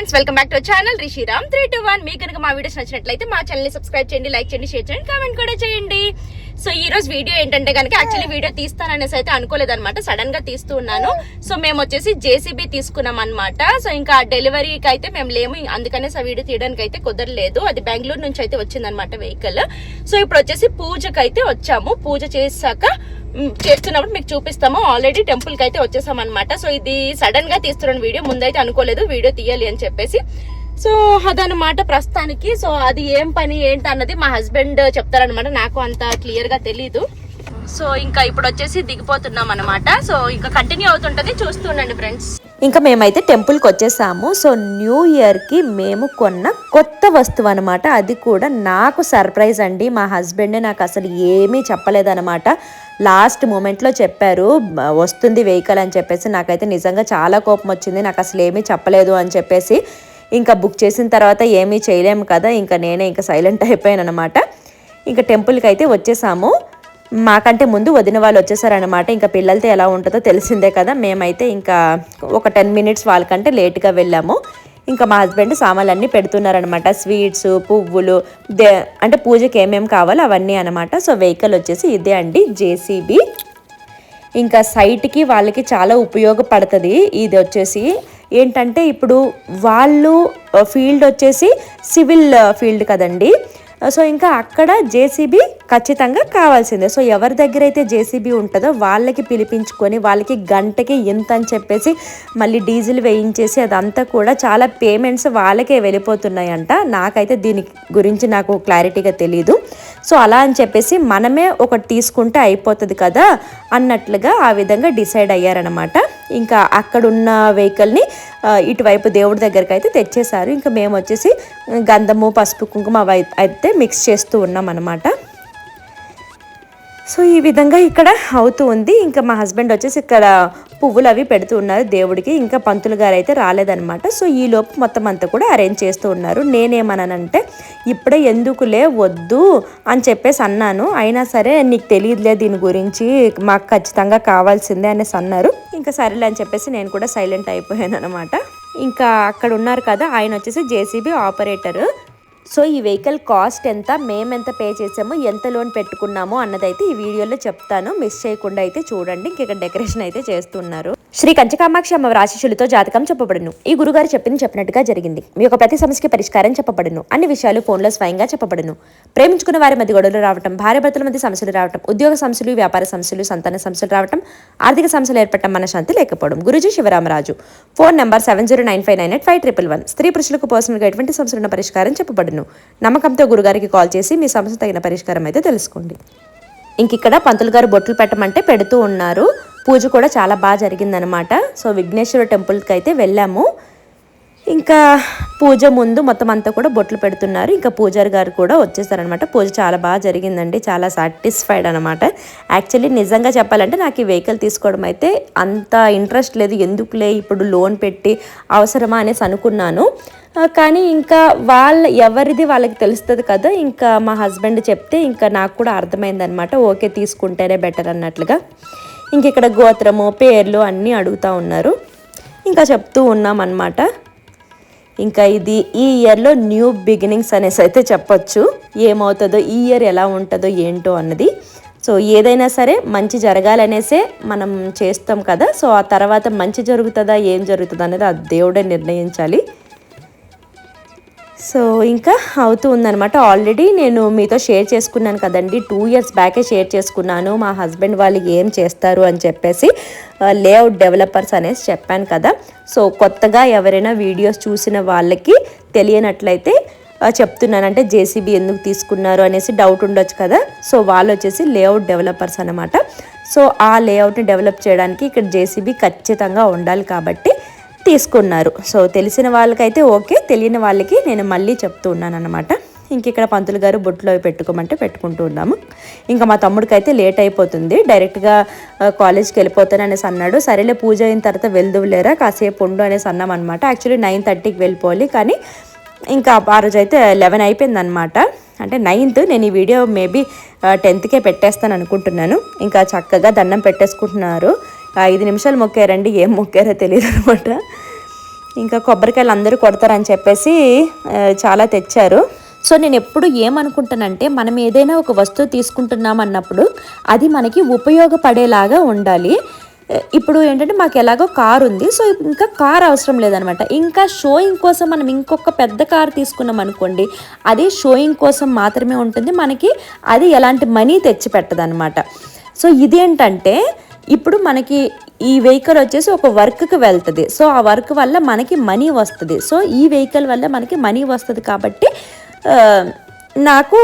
Friends welcome back to channel Rishiram three two one మీకు కనుక మా వీడియోస్ నచ్చినట్లయితే మా ఛానల్ని సబ్స్క్రైబ్ చేయండి లైక్ చేయండి షేర్ చేయండి కామెంట్ కూడా చేయండి. సో ఈ రోజు వీడియో ఏంటంటే కనుక యాక్చువల్లీ వీడియో తీస్తాననేసి అయితే అనుకోలేదు అనమాట సడన్గా తీస్తూ ఉన్నాను. సో మేము వచ్చేసి జేసీబీ తీసుకున్నాం అనమాట సో ఇంకా డెలివరీకి అయితే మేము లేము. అందుకనే ఆ వీడియో తీయడానికి అయితే కుదరలేదు. అది బెంగళూరు నుంచి అయితే వచ్చిందనమాట వెహికల్ సో ఇప్పుడు వచ్చేసి పూజకి అయితే వచ్చాము. పూజ చేశాక చేస్తున్నప్పుడు మీకు చూపిస్తాము. ఆల్రెడీ టెంపుల్కి అయితే వచ్చేసామన్నమాట. సో ఇది సడన్గా తీస్తున్న వీడియో. ముందైతే అనుకోలేదు వీడియో తీయాలి అని చెప్పేసి. సో అదనమాట ప్రస్తుతానికి. సో అది ఏం పని ఏంటి అన్నది మా హస్బెండ్ చెప్తారనమాట నాకు అంత క్లియర్గా తెలీదు. సో ఇంకా ఇప్పుడు వచ్చేసి దిగిపోతున్నాం అనమాట సో ఇంకా కంటిన్యూ అవుతుంటది. చూస్తుండండి ఫ్రెండ్స్ ఇంకా మేమైతే టెంపుల్కి వచ్చేసాము. సో న్యూ ఇయర్కి మేము కొన్న కొత్త వస్తువు అనమాట అది కూడా నాకు సర్ప్రైజ్ అండి. మా హస్బెండ్ నాకు అసలు ఏమీ చెప్పలేదనమాట లాస్ట్ మూమెంట్లో చెప్పారు వస్తుంది వెహికల్ అని చెప్పేసి. నాకైతే నిజంగా చాలా కోపం వచ్చింది. నాకు అసలు ఏమీ చెప్పలేదు అని చెప్పేసి. ఇంకా బుక్ చేసిన తర్వాత ఏమీ చేయలేము కదా. ఇంకా నేనే ఇంకా సైలెంట్ అయిపోయాను అనమాట ఇంకా టెంపుల్కి అయితే వచ్చేసాము. మాకంటే ముందు వదిన వాళ్ళు వచ్చేసారనమాట ఇంకా పిల్లలతో ఎలా ఉంటుందో తెలిసిందే కదా. మేమైతే ఇంకా ఒక టెన్ మినిట్స్ వాళ్ళకంటే లేట్గా వెళ్ళాము. ఇంకా మా హస్బెండ్ సామాన్లు అన్నీ పెడుతున్నారనమాట స్వీట్స్ పువ్వులు దే అంటే పూజకి ఏమేమి కావాలో అవన్నీ అనమాట సో వెహికల్ వచ్చేసి ఇదే అండి జేసీబీ. ఇంకా సైట్కి వాళ్ళకి చాలా ఉపయోగపడుతుంది. ఇది వచ్చేసి ఏంటంటే ఇప్పుడు వాళ్ళు ఫీల్డ్ వచ్చేసి సివిల్ ఫీల్డ్ కదండి. సో ఇంకా అక్కడ జేసీబీ ఖచ్చితంగా కావాల్సిందే. సో ఎవరి దగ్గర అయితే జేసీబీ ఉంటుందో వాళ్ళకి పిలిపించుకొని వాళ్ళకి గంటకి ఎంత అని చెప్పేసి మళ్ళీ డీజిల్ వేయించేసి అదంతా కూడా చాలా పేమెంట్స్ వాళ్ళకే వెళ్ళిపోతున్నాయంట. నాకైతే దీని గురించి నాకు క్లారిటీగా తెలియదు సో అలా అని చెప్పేసి మనమే ఒకటి తీసుకుంటే అయిపోతుంది కదా అన్నట్లుగా ఆ విధంగా డిసైడ్ అయ్యారనమాట ఇంకా అక్కడున్న వెహికల్ని ఇటువైపు దేవుడి దగ్గరికి అయితే తెచ్చేశారు. ఇంకా మేము వచ్చేసి గంధము పసుపు కుంకుమ అయితే మిక్స్ చేస్తూ ఉన్నాం అనమాట సో ఈ విధంగా ఇక్కడ అవుతూ ఉంది. ఇంకా మా హస్బెండ్ వచ్చేసి ఇక్కడ పువ్వులు అవి పెడుతూ ఉన్నారు దేవుడికి. ఇంకా పంతులు గారు అయితే రాలేదనమాట సో ఈ లోపు మొత్తం అంతా కూడా అరేంజ్ చేస్తూ ఉన్నారు. నేనేమనంటే ఇప్పుడే ఎందుకులే వద్దు అని చెప్పేసి అన్నాను. అయినా సరే నీకు తెలియదులే దీని గురించి. మాకు ఖచ్చితంగా కావాల్సిందే అనేసి అన్నారు. ఇంకా సరేలే అని చెప్పేసి నేను కూడా సైలెంట్ అయిపోయాను అనమాట ఇంకా అక్కడ ఉన్నారు కదా ఆయన వచ్చేసి జేసీబీ ఆపరేటర్ సో ఈ వెహికల్ కాస్ట్ ఎంత మేము ఎంత పే చేసామో ఎంత లోన్ పెట్టుకున్నామో అన్నదైతే ఈ వీడియోలో చెప్తాను. మిస్ చేయకుండా అయితే చూడండి. ఇంక ఇక్కడ డెకరేషన్ అయితే చేస్తున్నారు. శ్రీ కంచకామాక్షి అమ్మ ఆశీస్సులతో జాతకం చెప్పబడును. ఈ గురుగారు చెప్పింది చెప్పినట్టుగా జరిగింది. మీ యొక్క ప్రతి సమస్యకి పరిష్కారం చెప్పబడును. అన్ని విషయాలు ఫోన్లో స్వయంగా చెప్పబడును. ప్రేమించుకున్న వారి మధ్య గొడవలు రావటం భార్య భర్తల మధ్య సమస్యలు రావటం ఉద్యోగ సమస్యలు వ్యాపార సమస్యలు సంతాన సమస్యలు రావటం ఆర్థిక సమస్యలు ఏర్పడటం మనశాంతి లేకపోవడం. Guruji Sivaramaraju. Phone number seven zero nine five nine eight five triple one స్త్రీ పురుషులకు పర్సనల్గా ఎటువంటి సమస్యలను పరిష్కారం చెప్పబడును. నమ్మకంతో గురుగారికి కాల్ చేసి మీ సమస్య తగిన పరిష్కారం అయితే తెలుసుకోండి. ఇంక ఇక్కడ పంతులు గారు బొట్లు పెట్టమంటే పెడుతూ ఉన్నారు. పూజ కూడా చాలా బాగా జరిగిందనమాట సో విఘ్నేశ్వర టెంపుల్కి అయితే వెళ్ళాము. ఇంకా పూజ ముందు మొత్తం అంతా కూడా బొట్లు పెడుతున్నారు. ఇంకా పూజారి గారు కూడా వచ్చేసారనమాట పూజ చాలా బాగా జరిగిందండి. చాలా సాటిస్ఫైడ్ అనమాట యాక్చువల్లీ నిజంగా చెప్పాలంటే నాకు ఈ వెహికల్ తీసుకోవడం అయితే అంత ఇంట్రెస్ట్ లేదు. ఎందుకులే ఇప్పుడు లోన్ పెట్టి అవసరమా అనేసి అనుకున్నాను. కానీ ఇంకా వాళ్ళ ఎవరిది వాళ్ళకి తెలుస్తుంది కదా. ఇంకా మా హస్బెండ్ చెప్తే ఇంకా నాకు కూడా అర్థమైందనమాట ఓకే తీసుకుంటేనే బెటర్ అన్నట్లుగా. ఇంక ఇక్కడ గోత్రము పేర్లు అన్నీ అడుగుతూ ఉన్నారు. ఇంకా చెప్తూ ఉన్నాం ఇంకా ఇది ఈ ఇయర్లో న్యూ బిగినింగ్స్ అనేసి అయితే చెప్పొచ్చు. ఏమవుతుందో ఈ ఇయర్ ఎలా ఉంటుందో ఏంటో అన్నది. సో ఏదైనా సరే మంచి జరగాలనేసే మనం చేస్తాం కదా. సో ఆ తర్వాత మంచి జరుగుతుందా ఏం జరుగుతుందా అనేది ఆ దేవుడే నిర్ణయించాలి. సో ఇంకా అవుతూ ఉందనమాట ఆల్రెడీ నేను మీతో షేర్ చేసుకున్నాను కదండి. టూ ఇయర్స్ బ్యాకే షేర్ చేసుకున్నాను. మా హస్బెండ్ వాళ్ళు ఏం చేస్తారు అని చెప్పేసి లేఅవుట్ డెవలపర్స్ అనేసి చెప్పాను కదా. సో కొత్తగా ఎవరైనా వీడియోస్ చూసిన వాళ్ళకి తెలియనట్లయితే చెప్తున్నాను. అంటే జేసీబీ ఎందుకు తీసుకున్నారు అనేసి డౌట్ ఉండొచ్చు కదా. సో వాళ్ళు వచ్చేసి లేఅవుట్ డెవలపర్స్ అనమాట సో ఆ లేఅవుట్ని డెవలప్ చేయడానికి ఇక్కడ జేసీబీ ఖచ్చితంగా ఉండాలి కాబట్టి తీసుకున్నారు. సో తెలిసిన వాళ్ళకైతే ఓకే. తెలియని వాళ్ళకి నేను మళ్ళీ చెప్తూ ఉన్నాను అనమాట ఇంక ఇక్కడ పంతులు గారు బొట్లో అవి పెట్టుకోమంటే పెట్టుకుంటూ ఉన్నాము. ఇంకా మా తమ్ముడికి అయితే లేట్ అయిపోతుంది. డైరెక్ట్గా కాలేజ్కి వెళ్ళిపోతాను అనేసి అన్నాడు. సరేలే పూజ అయిన తర్వాత వెళ్దువులేరా? కాసేపు ఉండు అనేసి అన్నాం అనమాట యాక్చువల్లీ నైన్ థర్టీకి వెళ్ళిపోవాలి. కానీ ఇంకా ఆ రోజు అయితే లెవెన్ అయిపోయిందనమాట అంటే నైన్త్ నేను ఈ వీడియో మేబీ టెన్త్కే పెట్టేస్తాను అనుకుంటున్నాను ఇంకా చక్కగా దండం పెట్టేసుకుంటున్నారు. ఐదు నిమిషాలు మొక్కారండి? ఏం మొక్కారో తెలియదు అనమాట ఇంకా కొబ్బరికాయలు అందరూ కొడతారని చెప్పేసి చాలా తెచ్చారు. సో నేను ఎప్పుడు ఏమనుకుంటానంటే మనం ఏదైనా ఒక వస్తువు తీసుకుంటున్నాం అన్నప్పుడు అది మనకి ఉపయోగపడేలాగా ఉండాలి. ఇప్పుడు ఏంటంటే మాకు ఎలాగో కారు ఉంది. సో ఇంకా కార్ అవసరం లేదనమాట. ఇంకా షోయింగ్ కోసం మనం ఇంకొక పెద్ద కార్ తీసుకున్నాం అనుకోండి అది షోయింగ్ కోసం మాత్రమే ఉంటుంది. మనకి అది ఎలాంటి మనీ తెచ్చి పెట్టదనమాట సో ఇదేంటంటే ఇప్పుడు మనకి ఈ వెహికల్ వచ్చేసి ఒక వర్క్కి వెళ్తుంది. సో ఆ వర్క్ వల్ల మనకి మనీ వస్తుంది. సో ఈ వెహికల్ వల్ల మనకి మనీ వస్తుంది కాబట్టి నాకు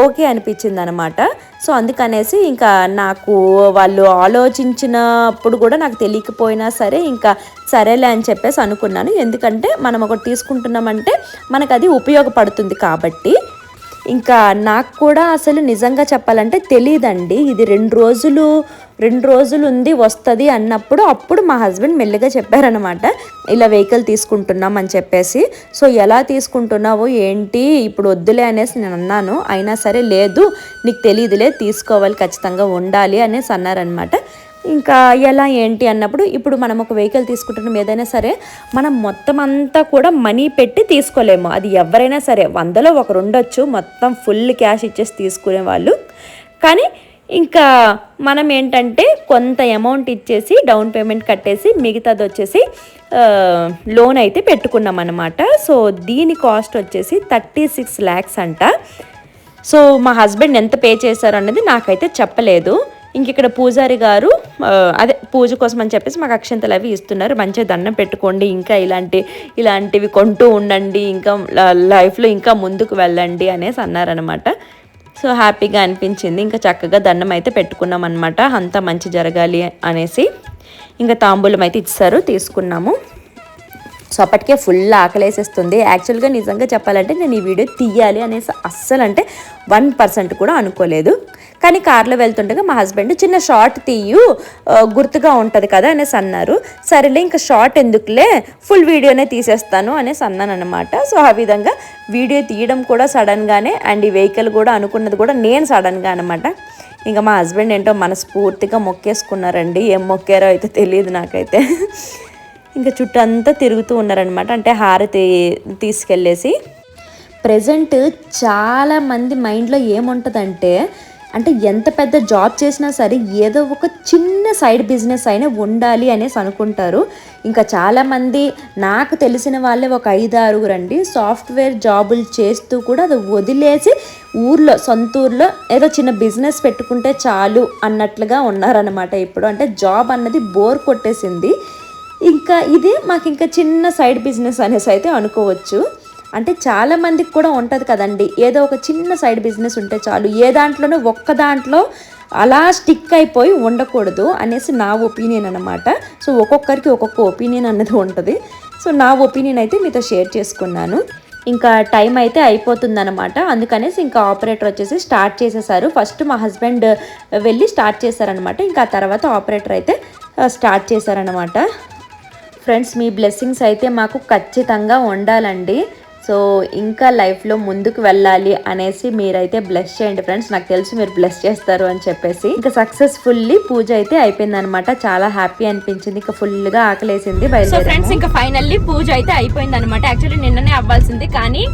ఓకే అనిపించింది అనమాట సో అందుకనేసి ఇంకా నాకు వాళ్ళు ఆలోచించినప్పుడు కూడా నాకు తెలియకపోయినా సరే ఇంకా సరేలే అని చెప్పేసి అనుకున్నాను. ఎందుకంటే మనం ఒకటి తీసుకుంటున్నామంటే మనకు అది ఉపయోగపడుతుంది కాబట్టి ఇంకా నాకు కూడా అసలు నిజంగా చెప్పాలంటే తెలియదండి ఇది రెండు రోజులు రెండు రోజులు ఉంది వస్తుంది అన్నప్పుడు అప్పుడు మా హస్బెండ్ మెల్లిగా చెప్పారనమాట ఇలా వెహికల్ తీసుకుంటున్నాం అని చెప్పేసి. సో ఎలా తీసుకుంటున్నావు ఏంటి ఇప్పుడు వద్దులే అనేసి నేను అన్నాను. అయినా సరే లేదు నీకు తెలియదులే తీసుకోవాలి ఖచ్చితంగా ఉండాలి అనేసి అన్నారనమాట ఇంకా ఎలా ఏంటి అన్నప్పుడు ఇప్పుడు మనం ఒక వెహికల్ తీసుకుంటున్నాం ఏదైనా సరే మనం మొత్తం అంతా కూడా మనీ పెట్టి తీసుకోలేము. అది ఎవరైనా సరే వందలో ఒకరు ఉండొచ్చు మొత్తం ఫుల్ క్యాష్ ఇచ్చేసి తీసుకునే వాళ్ళు. కానీ ఇంకా మనం ఏంటంటే కొంత అమౌంట్ ఇచ్చేసి డౌన్ పేమెంట్ కట్టేసి మిగతాది వచ్చేసి లోన్ అయితే పెట్టుకున్నాం అనమాట సో దీని కాస్ట్ వచ్చేసి థర్టీ సిక్స్ ల్యాక్స్ అంట. సో మా హస్బెండ్ ఎంత పే చేశారు అన్నది నాకైతే చెప్పలేదు. ఇంక ఇక్కడ పూజారి గారు అదే పూజ కోసం అని చెప్పేసి మాకు అక్షంతలు అవి ఇస్తున్నారు. మంచిగా దండం పెట్టుకోండి ఇంకా ఇలాంటి ఇలాంటివి కొంటూ ఉండండి ఇంకా లైఫ్లో ఇంకా ముందుకు వెళ్ళండి అనేసి అన్నారనమాట సో హ్యాపీగా అనిపించింది. ఇంకా చక్కగా దండం అయితే పెట్టుకున్నాం అనమాట అంతా మంచి జరగాలి అనేసి ఇంకా తాంబూలం అయితే ఇచ్చారు తీసుకున్నాము. సో అప్పటికే ఫుల్ ఆకలేసేస్తుంది. యాక్చువల్గా నిజంగా చెప్పాలంటే నేను ఈ వీడియో తీయాలి అనేసి అస్సలు అంటే వన్ పర్సెంట్ కూడా అనుకోలేదు. కానీ కార్లో వెళ్తుండగా మా హస్బెండ్ చిన్న షార్ట్ తీయు గుర్తుగా ఉంటుంది కదా అనేసి అన్నారు. సరేలే ఇంకా షార్ట్ ఎందుకులే? ఫుల్ వీడియోనే తీసేస్తాను అనేసి అన్నాను అనమాట సో ఆ విధంగా వీడియో తీయడం కూడా సడన్గానే అండ్ ఈ వెహికల్ కూడా అనుకున్నది కూడా నేను సడన్గా అనమాట ఇంకా మా హస్బెండ్ ఏంటో మనస్ఫూర్తిగా మొక్కేసుకున్నారండి. ఏం మొక్కారో అయితే తెలియదు నాకైతే. ఇంకా చుట్టంతా తిరుగుతూ ఉన్నారనమాట అంటే హారతి తీసుకెళ్ళేసి. ప్రజెంట్ చాలా మంది మైండ్లో ఏముంటుందంటే అంటే ఎంత పెద్ద జాబ్ చేసినా సరే ఏదో ఒక చిన్న సైడ్ బిజినెస్ అయినా ఉండాలి అనేసి అనుకుంటారు. ఇంకా చాలామంది నాకు తెలిసిన వాళ్ళే ఒక ఐదు ఆరుగురు అండి. సాఫ్ట్వేర్ జాబులు చేస్తూ కూడా అది వదిలేసి ఊర్లో సొంత ఊర్లో ఏదో చిన్న బిజినెస్ పెట్టుకుంటే చాలు అన్నట్లుగా ఉన్నారనమాట ఇప్పుడు. అంటే జాబ్ అన్నది బోర్ కొట్టేసింది. ఇంకా ఇది మాకు ఇంకా చిన్న సైడ్ బిజినెస్ అనేసి అయితే అనుకోవచ్చు. అంటే చాలా మందికి కూడా ఉంటుంది కదండి. ఏదో ఒక చిన్న సైడ్ బిజినెస్ ఉంటే చాలు. ఏ దాంట్లోనూ ఒక్క దాంట్లో అలా స్టిక్ అయిపోయి ఉండకూడదు అనేసి నా ఒపీనియన్ అనమాట సో ఒక్కొక్కరికి ఒక్కొక్క ఒపీనియన్ అన్నది ఉంటుంది. సో నా ఒపీనియన్ అయితే మీతో షేర్ చేసుకున్నాను. ఇంకా టైం అయితే అయిపోతుందన్నమాట. అందుకనేసి ఇంకా ఆపరేటర్ వచ్చేసి స్టార్ట్ చేసేసారు. ఫస్ట్ మా హస్బెండ్ వెళ్ళి స్టార్ట్ చేశారనమాట ఇంకా తర్వాత ఆపరేటర్ అయితే స్టార్ట్ చేశారనమాట ఫ్రెండ్స్ మీ బ్లెస్సింగ్స్ అయితే మాకు ఖచ్చితంగా ఉండాలండి. సో ఇంకా లైఫ్లో ముందుకు వెళ్ళాలి అనేసి మీరైతే బ్లెస్ చేయండి ఫ్రెండ్స్. నాకు తెలుసు మీరు బ్లెస్ చేస్తారు అని చెప్పేసి. ఇంకా సక్సెస్ఫుల్లీ పూజ అయితే అయిపోయింది అనమాట చాలా హ్యాపీ అనిపించింది. ఇంకా ఫుల్గా ఆకలేసింది. ఫ్రెండ్స్ ఇంకా ఫైనల్లీ పూజ అయితే అయిపోయింది అనమాట యాక్చువల్లీ నిన్ననే అవ్వాల్సింది కానీ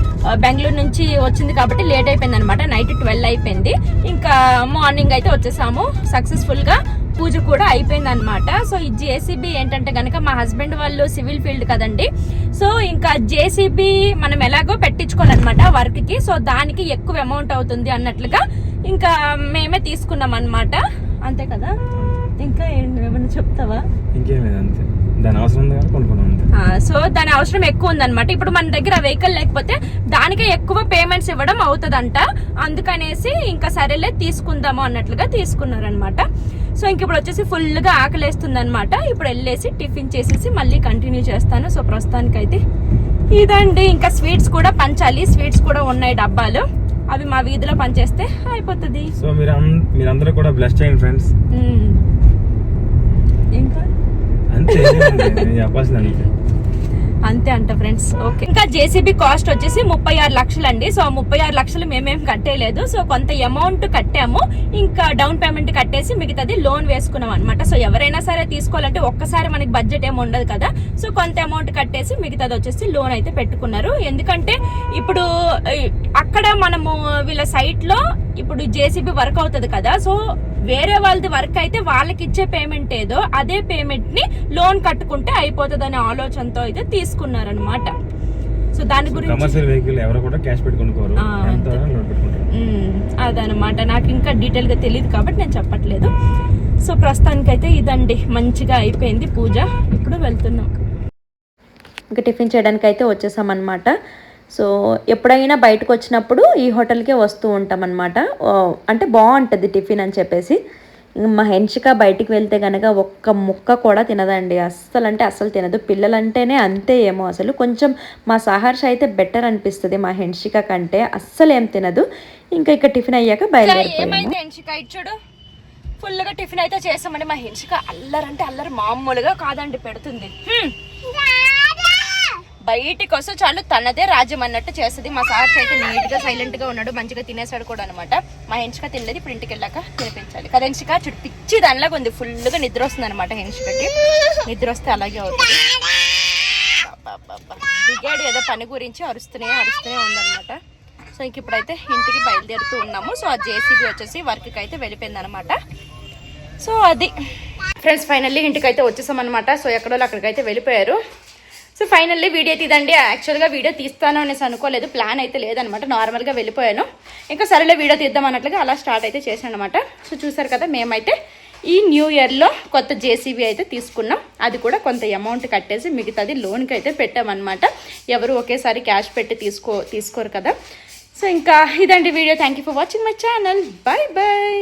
బెంగళూరు నుంచి వచ్చింది కాబట్టి లేట్ అయిపోయింది అనమాట నైట్ ట్వెల్వ్ అయిపోయింది. ఇంకా మార్నింగ్ అయితే వచ్చేసాము సక్సెస్ఫుల్గా పూజ కూడా అయిపోయింది అనమాట సో ఈ జేసీబీ ఏంటంటే గనక మా హస్బెండ్ వాళ్ళు సివిల్ ఫీల్డ్ కదండి. సో ఇంకా జేసీబీ మనం ఎలాగో పెట్టించుకోవాలన్నమాట వర్క్కి సో దానికి ఎక్కువ అమౌంట్ అవుతుంది అన్నట్లుగా ఇంకా మేమే తీసుకున్నాం అనమాట అంతే కదా? ఇంకా ఏమైనా చెప్తావా? అంతే. దాని అవసరం సో దాని అవసరం ఎక్కువ ఉందన్నమాట. ఇప్పుడు మన దగ్గర వెహికల్ లేకపోతే దానికే ఎక్కువ పేమెంట్స్ ఇవ్వడం అవుతుందంట. అందుకనేసి ఇంకా సరేలే తీసుకుందాము అన్నట్లుగా తీసుకున్నారనమాట సో ఇంక ఇప్పుడు వచ్చేసి ఫుల్గా ఆకలేస్తుంది అనమాట ఇప్పుడు వెళ్ళేసి టిఫిన్ చేసేసి మళ్ళీ కంటిన్యూ చేస్తాను. సో ప్రస్తుతానికైతే ఇదండి. ఇంకా స్వీట్స్ కూడా పంచాలి. స్వీట్స్ కూడా ఉన్నాయి డబ్బాలు. అవి మా వీధిలో పనిచేస్తే అయిపోతుంది. సో మీరు మీరందరూ కూడా బ్లెస్ చేయండి ఫ్రెండ్స్. ఇంకా? అంతే చెప్పాల్సింది అంతే అంట ఫ్రెండ్స్. ఓకే. ఇంకా జేసీబీ కాస్ట్ వచ్చేసి ముప్పై ఆరు లక్షలు అండి సో ముప్పై ఆరు లక్షలు మేమేం కట్టేయలేదు. సో కొంత అమౌంట్ కట్టాము. ఇంకా డౌన్ పేమెంట్ కట్టేసి మిగతాది లోన్ వేసుకున్నాం అనమాట సో ఎవరైనా సరే తీసుకోవాలంటే ఒక్కసారి మనకి బడ్జెట్ ఏమి ఉండదు కదా. సో కొంత అమౌంట్ కట్టేసి మిగతాది వచ్చేసి లోన్ అయితే పెట్టుకున్నారు. ఎందుకంటే ఇప్పుడు ఈ, అక్కడ మనము వీళ్ళ సైట్లో ఇప్పుడు జేసీబీ వర్క్ అవుతుంది కదా సో వేరే వాళ్ళది వర్క్ అయితే వాళ్ళకి ఇచ్చే పేమెంట్ ఏదో అదే పేమెంట్ని లోన్ కట్టుకుంటే అయిపోతుంది అనే ఆలోచనతో అయితే తీసుకున్నారనమాట సో దాని గురించి కమర్షియల్ వెహికల్ ఎవరు కూడా క్యాష్ పెట్టి కొనుక్కోరు ఆ, ఎంత అంతే. లోన్ పెట్టుకుంటారు. మ్మ్. అదనమాట నాకు ఇంకా డీటెయిల్గా తెలియదు కాబట్టి నేను చెప్పట్లేదు. సో ప్రస్తుతానికైతే ఇదండి. మంచిగా అయిపోయింది పూజ. ఇప్పుడు వెళ్తున్నాం. ఇంకా టిఫిన్ చేయడానికి అయితే వచ్చేసామన్నమాట. సో ఎప్పుడైనా బయటకు వచ్చినప్పుడు ఈ హోటల్కే వస్తూ ఉంటామన్నమాట. ఓ, అంటే బాగుంటుంది టిఫిన్ అని చెప్పేసి. ఇంక మా హెన్షిక బయటికి వెళ్తే కనుక ఒక్క ముక్క కూడా తినదండి. అస్సలు అంటే అస్సలు తినదు. పిల్లలంటేనే అంతే ఏమో అసలు. కొంచెం మా సహర్ష అయితే బెటర్ అనిపిస్తుంది మా హెన్షిక కంటే. అస్సలు ఏం తినదు. ఇంకా ఇక్కడ టిఫిన్ అయ్యాక బయలుదేరిపోయాము ఏమైంది హెన్షిక? ఇచ్చుడు ఫుల్గా టిఫిన్ అయితే చేసామండి మా హెన్షిక అల్లరంటే అల్లరి మామూలుగా కాదండి పెడుతుంది. హ్మ్. బయటికి వస్తే చాలు తనదే రాజ్యం అన్నట్టు చేస్తుంది. మా సార్ అయితే నీట్గా సైలెంట్గా ఉన్నాడు మంచిగా తినేసాడు కూడా అనమాట మా హెన్షిక తినలేదు ఇప్పుడు ఇంటికి వెళ్ళాక తినిపించాలి. కదా హెన్షిక చుట్టూ పిచ్చి దానిలాగా ఉంది. ఫుల్గా నిద్ర వస్తుంది అనమాట హెన్షికకి. నిద్ర వస్తే అలాగే అవుతుంది. దిగాడు ఏదో పని గురించి అరుస్తూనే అరుస్తూనే ఉందనమాట సో ఇంక ఇప్పుడైతే ఇంటికి బయలుదేరుతూ ఉన్నాము. సో ఆ జేసీబీ వచ్చేసి వర్క్కి అయితే వెళ్ళిపోయింది అనమాట సో అది. ఫ్రెండ్స్ ఫైనల్లీ ఇంటికి అయితే వచ్చేసాం అనమాట సో ఎక్కడో అక్కడికైతే వెళ్ళిపోయారు. సో ఫైనల్లీ వీడియో తీదండి. యాక్చువల్గా వీడియో తీస్తాను అనేసి అనుకోలేదు. ప్లాన్ అయితే లేదనమాట. నార్మల్గా వెళ్ళిపోయాను. ఇంకా సరేలే వీడియో తీద్దాం అన్నట్లుగా అలా స్టార్ట్ అయితే చేశాను అనమాట సో చూసారు కదా మేమైతే ఈ న్యూ ఇయర్లో కొత్త జేసీబీ అయితే తీసుకున్నాం. అది కూడా కొంత అమౌంట్ కట్టేసి మిగతాది లోన్కి అయితే పెట్టామన్నమాట. ఎవరు ఒకేసారి క్యాష్ పెట్టి తీసుకో తీసుకోరు కదా. సో ఇంకా ఇదండి video. Thank you for watching my channel bye bye